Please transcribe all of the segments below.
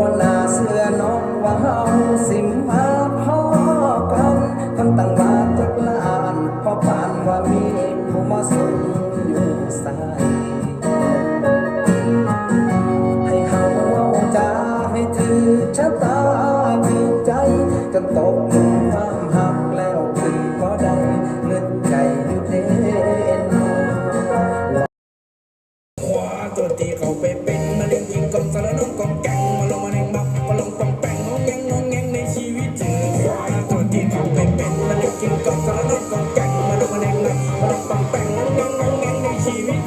บ่น่าเสื้อนอกว่าเฮาสิมาพอกันทั้งตั้งว่าทุกลานพอปานว่ามีผู้มาสุนอยู่สายให้เฮาเอาจาให้ถือชะตาดีใจจนตกมุมความหักแล้วถึงก็ได้เลือดใจอยู่เด้นขวาตัวที่เขาไปเป็น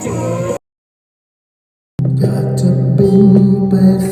อยากจะบินไปแฝ